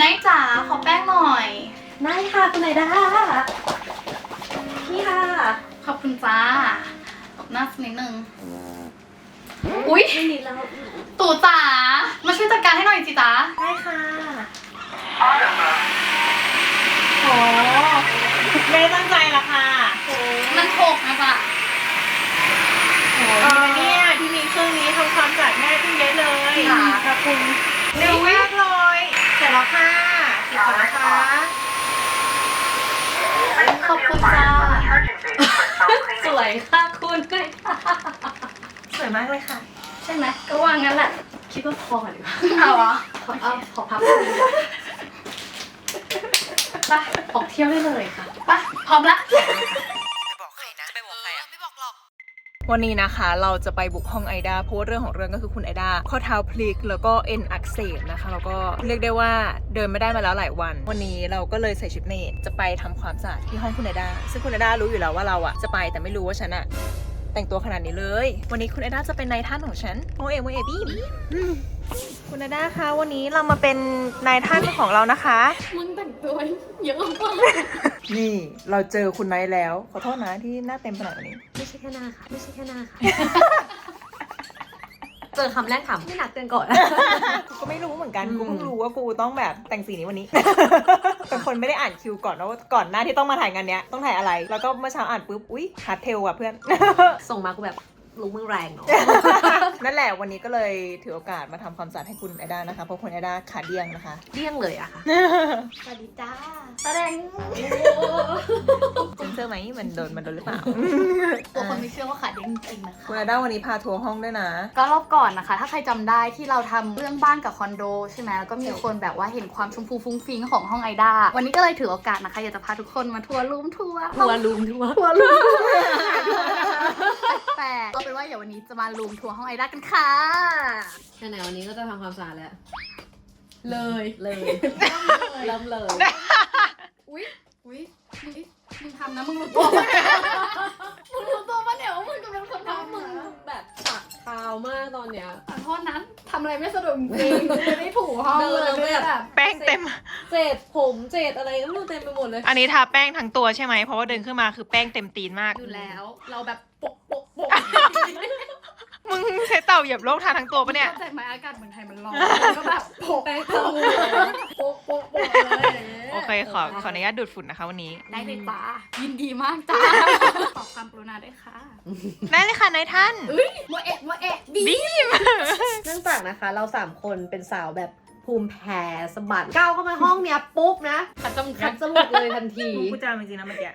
นายจ๋าขอแป้งหน่อย ได้ค่ะคุณไหนด้าพี่ค่ะ ขอบคุณจ้าตบหน้าสักนิดนึง อุ๊ย ไม่นิดแล้ว ตู่จ๋า มาช่วยจัดการให้หน่อยสิจ๋าได้ค่ะโอ้ไม่ได้ตั้งใจละค่ะมันหกนะจ๊ะโอ้ยเนี่ยที่มีเครื่องนี้ทำความสะอาดง่ายขึ้นเยอะเลยค่ะขอบคุณเร็วมากเลยเสร็จแล้วค่ะติด ก่อนนะคะ ขอบคุณจ้า สวยค่ะคุณเลยค่ะสวยมากเลยค่ะ ใช่ไหมก็ว่างั้นแหละ คิดว่าพอดีกว่าเอาเหรอขอเอาขอพับก่อนดีกว่าไปออกเที่ยวได้เลยค่ะ ไปพร้อมละ วันนี้นะคะเราจะไปบุกห้องไอดาเพราะว่าเรื่องของเรื่องก็คือคุณไอดาข้อเท้าพลิกแล้วก็เอ็นอักเสบนะคะแล้วก็เรียกได้ว่าเดินไม่ได้มาแล้วหลายวัน วันนี้เราก็เลยใส่ชุดเมดจะไปทำความสะอาดที่ห้องคุณไอดาซึ่งคุณไอดารู้อยู่แล้วว่าเราอะจะไปแต่ไม่รู้ว่าฉันอะแต่งตัวขนาดนี้เลย วันนี้คุณไอดาจะเป็นนายท่านของฉันโมเอโมเอบี้ คุณไอดาคะวันนี้เรามาเป็นนายท่านของเรานะคะ มึงแต่งตัวเยอะมากนี่เราเจอคุณไนท์แล้ว ขอโทษนะที่หน้าเต็มขนาดนี้ ไม่ใช่แค่หน้าค่ะ ไม่ใช่แค่หน้าค่ะ เจอคำแรกถามไม่หนักเตือนก่อน กูก็ไม่รู้เหมือนกันอืมกูเพิ่งรู้ว่ากูต้องแบบแต่งสีนี้วันนี้ เป็นคนไม่ได้อ่านคิวก่อนนะว่าก่อนหน้าที่ต้องมาถ่ายงานเนี้ยต้องถ่ายอะไร แล้วก็เมื่อเช้าอ่านปุ๊บ อุ๊ยฮาร์ดเทลอะเพื่อน ส่งมากูแบบ รู้มึงแรงเนาะ นั่นแหละวันนี้ก็เลยถือโอกาสมาทำความสะอาดให้คุณไอด้านะคะ เพราะคุณไอด้าขาเดียงนะคะ เลี่ยงเลยอะค่ะ สวัสดีจ้าแสดงเซนเซอร์ไหมมันโดนมันโดนหรือเปล่า ตัวคนไม่เชื่อว่าขาเด้งจริงนะคะ คุณไอด้าวันนี้พาทัวร์ห้องด้วยนะ ก็รอบก่อนนะคะ ถ้าใครจำได้ที่เราทำเรื่องบ้านกับคอนโดใช่ไหมแล้วก็มีคนแบบว่าเห็นความชมพูฟุ้งฟิ้งของห้องไอดาวันนี้ก็เลยถือโอกาสนะคะ อยากจะพาทุกคนมาทัวร์รูมทัวร์ทัวร์ลุมทัวร์ทัวร์รูมแต่เอาเป็น ว่าเดี๋ยววันนี้จะมารูมทัวร์ห้องไอดากันค่ะไหนๆวันนี้ก็จะทำความสะอาดแล้ว เลยเลยเริ่มเลย อุ้ยอุ้ยมึงมึงทำนะมึงรู้ตัวปะมึงรู้ตัวปะเนี่ยว่ามึงจะเป็นคนทำมึมึงงแบบสักเท้ามากตอนเนี้ยขอโทษนะทำอะไรไม่สะดวกจริงไม่ได้ถูห้องเดินแล้วเลยแบบแบบแป้งเต็ม เศษผมเศษอะไรก็ไม่รู้เต็มไปหมดเลย อันนี้ทาแป้งทั้งตัวใช่ไหมเพราะว่าเดินขึ้นมาคือแป้งเต็มตีนมาก อยู่แล้ว เราแบบโปะโปะ โปะมึงใช้เต่าเหยียบโลกทาทั้งตัวปะเนี่ยเข้าใจไหมอากาศเมืองไทยมันร้อนก็แบบโปะแป้งเท้าโปะโปะโปะเลยโอเคขอขออนุญาตดูดฝุ่นนะคะวันนี้ ได้เลยจ้ายินดีมากจ้าขอความกรุณาด้วยค่ะ ได้เลยค่ะนายท่านเอ้ยโมเอะโมเอะบีเนื่องจากนะคะ เราสามคนเป็นสาวแบบ ภูมิแพ้สะบัดก้าวเข้ามาห้องเนี้ยปุ๊บนะขัดจมูกคัดจมูกเลยทันที กูจามจริงๆนะเมื่อกี้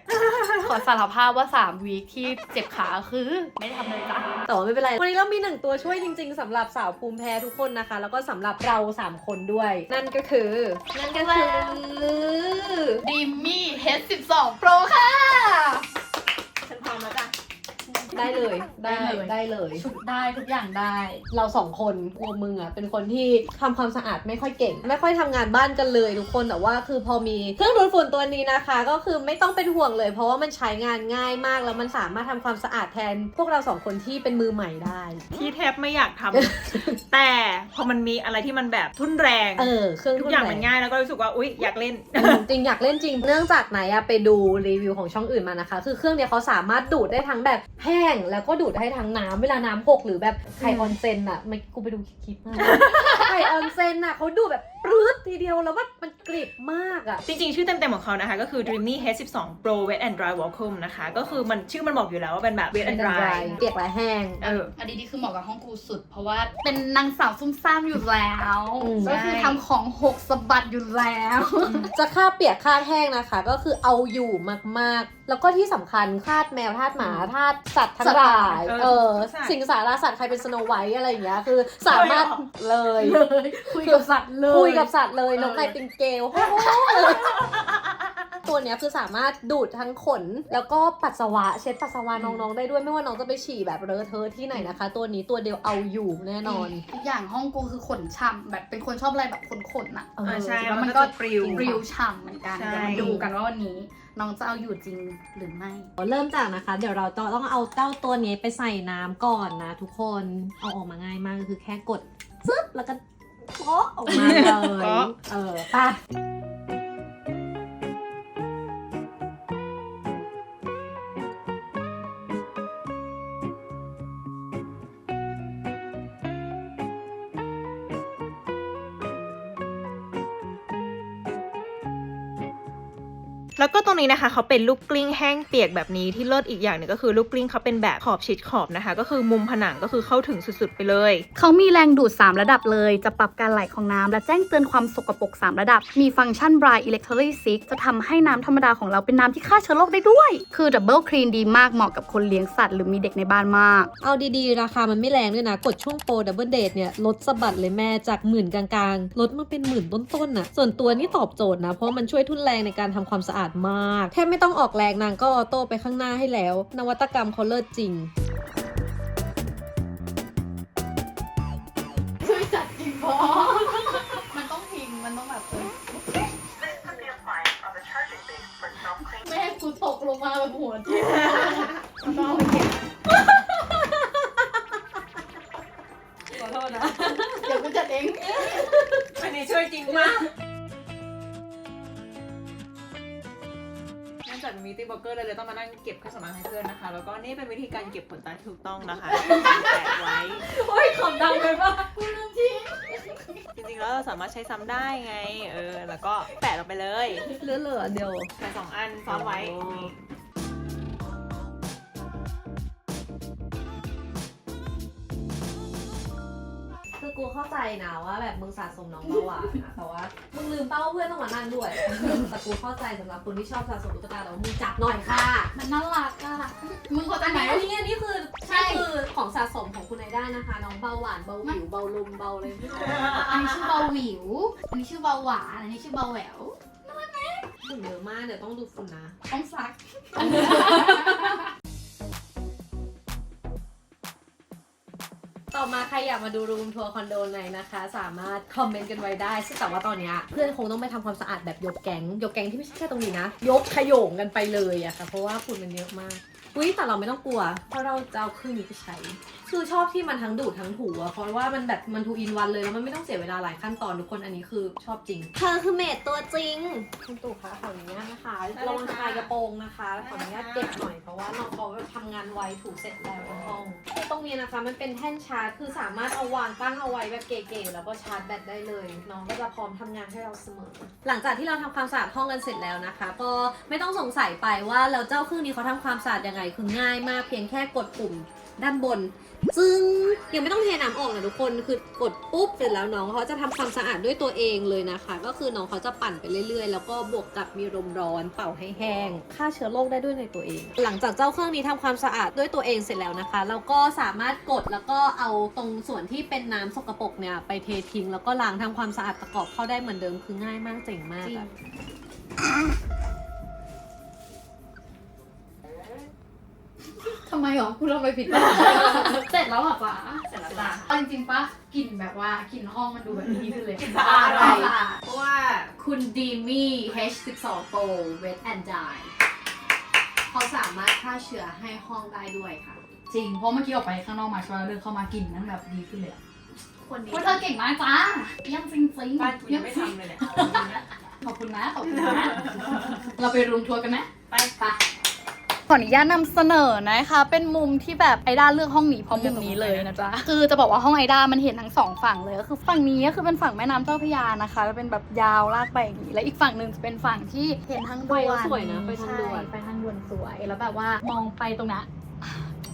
ขอสารภาพว่า 3 วีคที่เจ็บขาคือ ไม่ได้ทำเลยจ้าแต่ว่าไม่เป็นไร วันนี้เรามีหนึ่งตัวช่วยจริง ๆสำหรับสาวภูมิแพ้ทุกคนนะคะ แล้วก็สำหรับเราสามคนด้วย นั่นก็คือ นั่นก็คือดิมมี่ H12 Pro ค่ะ ฉันพร้อมแล้วจ้ะ ได้เลยได้ได้เลยได้เลย ชุดได้ทุกอย่างได้ เราสองคนรวมมึงอะเป็นคนที่ทำความสะอาดไม่ค่อยเก่ง ไม่ค่อยทำงานบ้านกันเลยทุกคนแต่ว่าคือพอมีเครื่องดูดฝุ่นตัวนี้นะคะ ก็คือไม่ต้องเป็นห่วงเลย เพราะว่ามันใช้งานง่ายมากแล้วมันสามารถทำความสะอาดแทน พวกเราสองคนที่เป็นมือใหม่ได้ ที่แทบไม่อยากทำ แต่พอมันมีอะไรที่มันแบบทุนแรงเออเครื่องทุกอย่างทุมันแรงง่ายแล้วก็รู้สึกว่าอุ๊ยอยากเล่น อืมจริงอยากเล่นจริง เนื่องจากไหนอะไปดูรีวิวของช่องอื่นมานะคะ คือเครื่องเนี้ยเขาสามารถดูดได้ทั้งแบบแห้งแล้วก็ดูดได้ทั้งน้ำเวลาน้ำหกหรือแบบไข่ออนเซนอะไม่กูไปดูคลิปมาไข่ออนเซนอะเขาดูดแบบปรื๊ดทีเดียวแล้วแบบมันกริบมากอะจริงๆ ชื่อเต็มๆของเขานะคะ ก็คือ Dreamy H12 Pro Wet and Dry Vacuum นะคะ ก็คือมันชื่อมันบอกอยู่แล้วว่าเป็นแบบ Wet and Dry เปียกและแห้งเอออันนี้นี่คือเหมาะกับห้องกูสุด เพราะว่าเป็นนางสาวซุ่มซ่ามอยู่แล้วอืมก็คือทำของหกสะบัดอยู่แล้ว จะค่าเปียกค่าแห้งนะคะ ก็คือเอาอยู่มากๆ แล้วก็ที่สำคัญคาดแมวทาดหมาทาดสัตว์ทั้งหลายเออเออสัตว์สิงสารสัตว์ใครเป็นสโนไวท์อะไรอย่างเงี้ยคือสามารถเลยเลยคุยกับสัตว์เลยคุยกับสัตว์เลยเออนกไนติงเกลโอ้โหตัวเนี้ยคือสามารถดูดทั้งขน แล้วก็ปัสสาวะเช็ดปัสสาวะน้องๆได้ด้วยไม่ว่าน้องจะไปฉี่แบบเลอะเทอะที่ไหนนะคะ ตัวนี้ตัวเดียวเอาอยู่แน่นอนทุกอย่างห้องกูคือขนช่ำแบบเป็นคนชอบอะไรแบบขนๆอะเอออ่าใช่แล้แล้ววมัมันนก็ก็จะปลิวริวฉ่ำเหมือนกันใช่เดี๋ยวมาดูกันว่าวันนี้ น้องจะเอาอยู่จริงหรือไม่ เริ่มจากนะคะ เดี๋ยวเราต้องเอาเจ้าตัวนี้ไปใส่น้ำก่อนนะทุกคนเอาออกมาง่ายมากก็คือแค่กดซึบแล้วก็โป๊ะออกมาเลยโป๊ะเออไป่ะ แล้วก็ตรงนี้นะคะเขาเป็นลูกกลิ้งแห้งเปียกแบบนี้ที่เลิศอีกอย่างหนึงก็คือลูกกลิ้งเขาเป็นแบบขอบชิดขอบนะคะ ก็คือมุมผนังก็คือเข้าถึงสุดๆไปเลย เขามีแรงดูด 3 ระดับเลย จะปรับการไหลของน้ำและแจ้งเตือนความสกปรก3 ระดับ มีฟังก์ชัน Dry Electrolysis จะทำให้น้ำธรรมดาของเราเป็นน้ำที่ฆ่าเชื้อโรคได้ด้วย คือดับเบิลคลีนดีมากเหมาะกับคนเลี้ยงสัตว์หรือมีเด็กในบ้านมาก เอาดีๆ ราคามันไม่แรงด้วยนะ กดช่วงโปรดับเบิลเดทเนี่ยลดสะบัดเลยแม่จากหมื่นกลางๆลดมาเป็นหมื่นต้นๆน่ะส่วนตัวนี่ตอบโจทย์นะเพราะมันช่วยทุนแรงในการทำความสะอาดมาก แทบไม่ต้องออกแรงนางก็ออโต้ไปข้างหน้าให้แล้ว นวัตกรรมเขาเลิศจริงช่วยจัดจริงพอมันต้องพิง มันต้องแบบแม่กูตกลงมาแบบหัวทิ่มขอโทษนะ เดี๋ยวกูจัดเองอันนี้ช่วยจริงมาก มีตี้บล็อกเกอร์เลยเลยต้องมานั่งเก็บเครื่องสำอางให้เพื่อนนะคะ แล้วก็นี่เป็นวิธีการเก็บขนตาที่ถูกต้องนะคะแปะไว้ โอ้ยขำดังไปปะจริงๆแล้วเราสามารถใช้ซ้ำได้ไง เออ แล้วก็แปะลงไปเลยเหลือๆเดียว แปะสองอันซ้อนไว้อ๋อนี่ เข้าใจนะว่าแบบมึงสะสมน้องเบาหวานนะแต่ว่ามึงลืมเป้าว่าเพื่อนต้องมานั่งด้วยแต่กูเข้าใจสำหรับคนที่ชอบสะสมตุ๊กตาแต่ว่ามึงจับหน่อยค่ะมันน่ารักอะมึงเข้าใจอันไหม นี้อันนี้อันนี้คือใช่ นี่คือของสะสมของคุณไอด้านะคะ น้องเบาหวานเบาหวิวเบาลมเบาเลยไม่รู้อันนี้ชื่อเบาหวิว อันนี้ชื่อเบาหวาน อันนี้ชื่อเบาแหววฝุ่นเยอะมากเดี๋ยวต้องดูฝุ่นนะต้องซัก ต่อมาใครอยากมาดูรูมทัวร์คอนโดไหนนะคะ สามารถคอมเมนต์กันไว้ได้ซึ่งแต่ว่าตอนเนี้ยเพื่อนคงต้องไปทำความสะอาดแบบยกแก๊งยกแก๊งที่ไม่ใช่แค่ตรงนี้นะ ยกขโยงกันไปเลยอะค่ะ เพราะว่าฝุ่นมันเยอะมากอุ้ยแต่เราไม่ต้องกลัว เพราะเราจะเอาเครื่องนี้ไปใช้ คือชอบที่มันทั้งดูดทั้งถูอะเพราะว่ามันแบบมันทูอินวันเลยแล้วมันไม่ต้องเสียเวลาหลายขั้นตอนทุกคนอันนี้คือชอบจริง เธอคือเมดตัวจริง คุณตู่คะขออนุญาตนะคะระวังชายกระโปรงนะคะขออนุญาตเก็บหน่อยเพราะว่าน้องเขาทำงานไวถูเสร็จแล้วในห้องคือตรง นี้นะคะมันเป็นแท่นชาร์จคือสามารถเอาวางตั้งเอาไว้แบบเก๋ๆแล้วก็ชาร์จแบตได้เลยน้องก็จะพร้อมทำงานให้เราเสมอ หลังจากที่เราทำความสะอาดห้องกันเสร็จแล้วนะคะ ก็ไม่ต้องสงสัยไปว่าแล้วเจ้าเครื่องนี้เขาทำความสะอาดยังไงคือง่ายมากเพียงแค่กดปุ่ม ด้านบน ซึ่งยังไม่ต้องเทน้ำออกนะทุกคนคือกดปุ๊บเสร็จแล้วน้องเขาจะทำความสะอาดด้วยตัวเองเลยนะคะ ก็คือน้องเขาจะปั่นไปเรื่อยๆ แล้วก็บวกกับมีลมร้อนเป่าให้แห้งฆ่าเชื้อโรคได้ด้วยในตัวเอง หลังจากเจ้าเครื่องนี้ทำความสะอาดด้วยตัวเองเสร็จแล้วนะคะเราก็สามารถกดแล้วก็เอาตรงส่วนที่เป็นน้ำสกปรกเนี่ยไปเททิ้งแล้วก็ล้างทำความสะอาดประกอบเข้าได้เหมือนเดิมคือง่ายมากเจ๋งมากำไมหรอกูทำไปผิดปะเสร็จแล้วเหรอปะเสร็จแล้วจ้ะเอาจริงๆปะกลิ่นแบบว่ากลิ่นห้องมันดูแบบนี้ขึ้นเลยสะอาดอะไรเพราะว่าคุณดีมี่ H12 Pro Wet and Dry เขาสามารถฆ่าเชื้อให้ห้องได้ด้วยค่ะ จริง เพราะเมื่อกี้ออกไปข้างนอกมาใช่ไหมเดินเข้ามากลิ่นนั้นแบบดีขึ้นเลยอะคนนี้คุณเธอเก่งมากจ้าเยี่ยมจริงจริงบ้านกูยังไม่ทำเลยเนี่ยขอบคุณนะ ขอบคุณนะ เราไปรูมทัวร์กันไหมไปไป ขออนุญาตนำเสนอนะคะ เป็นมุมที่แบบไอด้าเลือกห้องนี้เพราะมุมนี้เลยนะจ๊ะคือจะบอกว่าห้องไอด้ามันเห็นทั้งสองฝั่งเลยก็คือฝั่งนี้ก็คือเป็นฝั่งแม่น้ำเจ้าพระยานะคะจะเป็นแบบยาวลากไปอย่างนี้และอีกฝั่งหนึ่งจะเป็นฝั่งที่เห็นทั้งไฟก็สวยนะไฟทางด่วน ใช่ไฟทางด่วนสวยแล้วแบบว่ามองไปตรงนั้น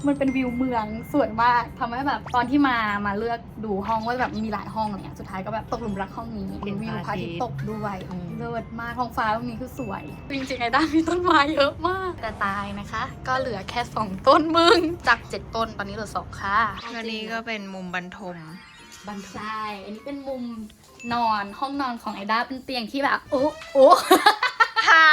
มันเป็นวิวเมืองสวยมากทำให้แบบตอนที่มามาเลือกดูห้องว่าแบบมีหลายห้องเนี่ยสุดท้ายก็แบบตกหลุมรักห้องนี้เห็นวิวพระอาทิตย์ตกด้วยอืมเลิศมากท้องฟ้าตรงนี้คือสวย จริงๆไอ้ด้านมีต้นไม้เยอะมาก แต่ตายนะคะ ก็เหลือแค่2ต้นมึงจาก7ต้นตอนนี้เหลือ2ค่ะอันนี้ก็เป็นมุมบรรทมบันใช่อันนี้เป็นมุมนอนห้องนอนของไอด้าเป็นเตียงที่แบบโอ้โอ้หา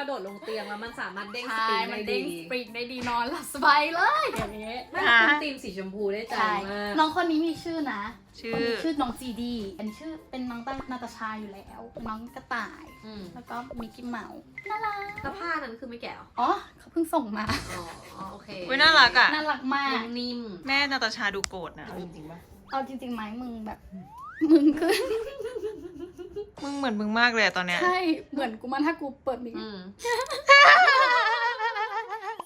กระโดดลงเตียงแล้วมันสามารถเด้งสใช่ปริงมัได้นเด้งดีสปริงได้ดีนอนหลับสบายเลยอย่างนี้ไม่คุณตีมสีชมพูได้ใจใช่มาก น้องคนนี้มีชื่อนะชื่คนอนี้ชื่อน้องจีดีอันนี้ชื่อเป็นน้องตั้งนาตาชาอยู่แล้ว น้องกระต่าย อืมแล้วก็มิกกี้เมาส์น่ารัก แล้วผ้านั้นคือไม่แกะเหรออ๋อเขาเพิ่งส่งมา อ๋ออ๋อโอเคอุ๊ยน่ารักอะ น่ารักมากนิ่ม แม่นาตาชาดูโกรธนะ เอาจริงๆป่ะเอาจริงๆไหมมึงแบบ มึงคือ มึงเหมือนมึงมากเลยอะตอนเนี้ย ใช่เหมือนกูมันถ้ากูเปิดมิกอืม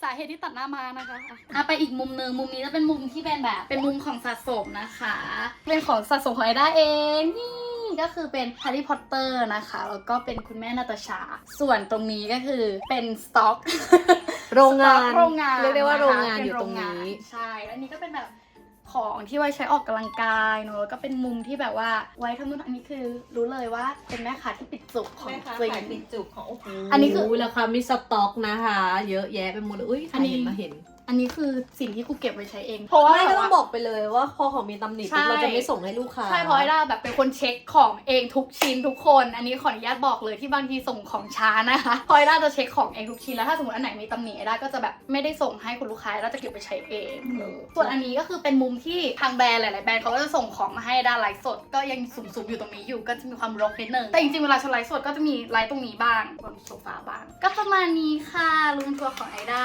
สาเหตุที่ตัดหน้ามานะคะอะไปอีกมุมหนึ่งมุมนี้จะเป็นมุมที่เป็นแบบ เป็นมุมของสะสมนะคะ เป็นของสะสมของไอด้าเองนี่ก็คือเป็นแฮร์รี่พอตเตอร์นะคะแล้วก็เป็นคุณแม่นาตาชา ส่วนตรงนี้ก็คือเป็นสต็อก โรงงาน สต็อกโรงงานเรียกได้ว่าโรงงานะคะอยู่ตรงเป็นี้โใช่อันนี้ก็เป็นแบบ ของที่ไว้ใช้ออกกำลังกายเนอะแล้วก็เป็นมุมที่แบบว่าไว้ทำนู่นอันนี้คือรู้เลยว่าเป็นแม่ค้าที่ปิดจุกของแม่ค้าจริขายงปิดจุกของโอ้โหอันนี้คือโแล้วค่ะมีสต็อกนะคะ เยอะแยะไปหมดเลยอุ้ยอันนี้เห็นมาเห็น อันนี้คือสิ่งที่กูเก็บไว้ใช้เอง เพราะว่าไม่ก็แบบต้องว่าบอกไปเลยว่าพอของมีตำหนิปุ๊บใช่ เราจะไม่ส่งให้ลูกค้าใช่เพราะไอ้ด้าแบบเป็นคนเช็คของเองทุกชิ้นทุกคน อันนี้ขออนุญาตบอกเลยที่บางทีส่งของช้านะคะเพราะไอ้ด้าจะเช็คของเองทุกชิ้นแล้วถ้าสมมติอันไหนมีตำหนิไอ้ด้าก็จะแบบไม่ได้ส่งให้คุณลูกค้าไอ้ด้าจะเก็บไปใช้เองเลยส่วนอันนี้ก็คือเป็นมุมที่ทางแบรนด์หลายๆแบรนด์เขาก็จะส่งของมาให้ไอ้ด้าไลฟ์สด ก็ยังสุ่มๆอยู่ตรงนี้อยู่ก็จะมีความรกนิดนึงแต่จริงๆเวลาฉันไลฟ์สดก็จะมีไลฟ์ตรงนี้บ้างบนโซฟาบ้างก็ประมาณนี้ค่ะรูมทัวร์ของไอด้า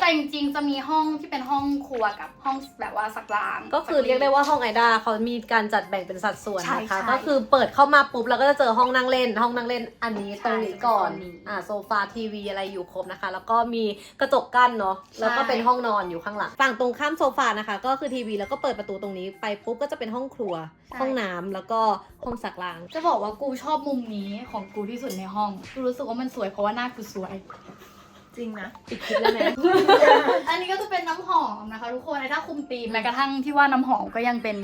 แต่จริงๆจะมีห้องที่เป็นห้องครัวกับห้องแบบว่าสักล้าง ก็คือเรียกได้ว่าห้องไอดาเขามีการจัดแบ่งเป็นสัดส่วนใช่นะคะ ใช่ ก็คือเปิดเข้ามาปุ๊บเราก็จะเจอห้องนั่งเล่น ห้องนั่งเล่นอันนี้ใช่ตรงนี้ก่อนตรงนี้อ่าโซฟาทีวีอะไรอยู่ครบนะคะ แล้วก็มีกระจกกั้นเนาะแล้วก็เป็นห้องนอนอยู่ข้างหลังฝั่งตรงข้ามโซฟานะคะ ก็คือทีวีแล้วก็เปิดประตูตรงนี้ไปปุ๊บก็จะเป็นห้องครัวห้องน้ำแล้วก็ห้องซักล้าง จะบอกว่ากูชอบมุมนี้ของกูที่สุดในห้อง กูรู้สึกว่ามันสวยเพราะว่าหน้ากูสวย จริงนะปิดคลิปแล้วนะ อันนี้ก็จะเป็นน้ำหอมนะคะ ทุกคนไอ้ถ้าคุมตีมแม้กระทั่งที่ว่าน้ำหอมก็ยังเป็น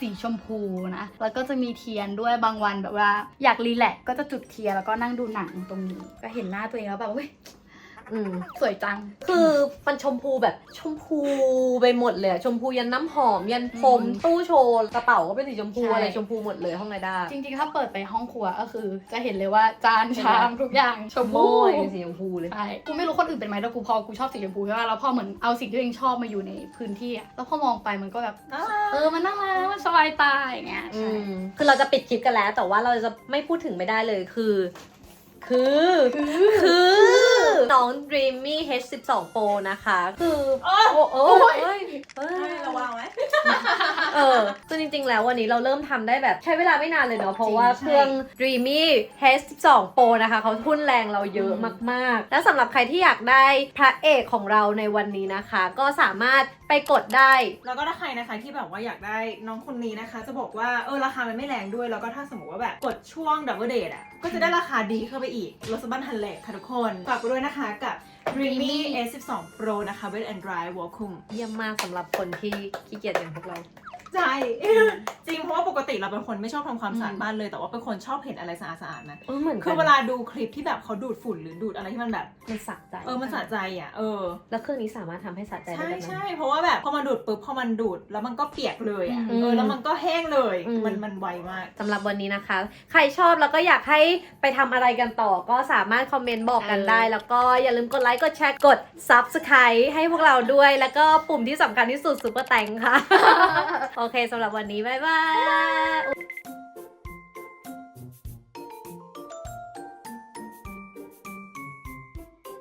สีชมพูนะ แล้วก็จะมีเทียนด้วยบางวันแบบว่า อยากรีแลกซ์ก็จะจุดเทียนแล้วก็นั่งดูหนังตรงนี้ ก็เห็นหน้าตัวเองแล้วแบบเว้ย อืม สวยจัง คือมันชมพูแบบชมพูไปหมดเลยอะชมพูยันน้ำหอม ยันพรมอืมตู้โชว์กระเป๋าก็เป็นสีชมพูใช่ อะไรชมพูหมดเลยห้องไอดาจริงๆ ถ้าเปิดไปห้องครัวก็คือ จะเห็นเลยว่าจานชามทุกอย่างชมโมพูยเป็นสีชมพูเลย ใช่กูไม่รู้คนอื่นเป็นไหมแต่กูพอกูชอบสีชมพูใช่ป่ะแล้วพอเหมือนเอาสิ่งที่ตัวเองชอบมาอยู่ในพื้นที่อะแล้วพอมองไปมันก็แบบเออมันน่ารักมันสบายตาอย่างเงี้ยอืใช่ มคือเราจะปิดคลิปกันแล้ว แต่ว่าเราจะไม่พูดถึงไม่ได้เลยคือ คือ คือ น้อง Dreamy H12 Pro นะคะ คือโอ้โอ้โอ้ยเอ้ยเอ้ย ระวังไหม เออคือจริงๆ แล้ววันนี้เราเริ่มทำได้แบบใช้เวลาไม่นานเลยเนาะ เพราะว่าจริงใช่เครื่อง Dreamy H12 Pro นะคะเขาทุ่นแรงเราเยอะมากๆ แล้วสำหรับใครที่อยากได้พระเอกของเราในวันนี้นะคะ ก็สามารถไปกดได้ แล้วก็ถ้าใครนะคะที่แบบว่าอยากได้น้องคนนี้นะคะ จะบอกว่าเออราคามันไม่แรงด้วย แล้วก็ถ้าสมมติว่าแบบกดช่วงดับเบิลเดทอะก็จะได้ราคาดีเข้าไปอีกรถสบันทันแหลกค่ะทุกคนฝากไปด้วยนะคะกับ Dreamy S12 Pro นะคะ Wet and Dry วอลคุม เยี่ยมมากสำหรับคนที่ขี้เกียจอย่างพวกเรา ใช่จริงเพราะว่าปกติเราเป็นคนไม่ชอบทำความสะอาดบ้านเลย แต่ว่าเป็นคนชอบเห็นอะไรสะอาดๆนะเออเหมือนกันคือเวลาดูคลิปที่แบบเขาดูดฝุ่นหรือดูดอะไรที่มันแบบ มันสะใจเออมันสะใจอะเออ แล้วเครื่องนี้สามารถทำให้สะใจได้ใช่แบบนั้น ใช่เพราะว่าแบบพอมันดูดปุ๊บพอมันดูดแล้วมันก็เปียกเลยอะอืมเออแล้วมันก็แห้งเลย อืม มันมันไวมาก สำหรับวันนี้นะคะ ใครชอบแล้วก็อยากให้ไปทำอะไรกันต่อ ก็สามารถคอมเมนต์บอกกันเออได้ แล้วก็อย่าลืมกดไลค์กดแชร์กด Subscribe ให้พวกเราด้วย แล้วก็ปุ่มที่สำคัญที่สุดซุปเปอร์แตงค่ะโอเคสำหรับวันนี้บ๊ายบาย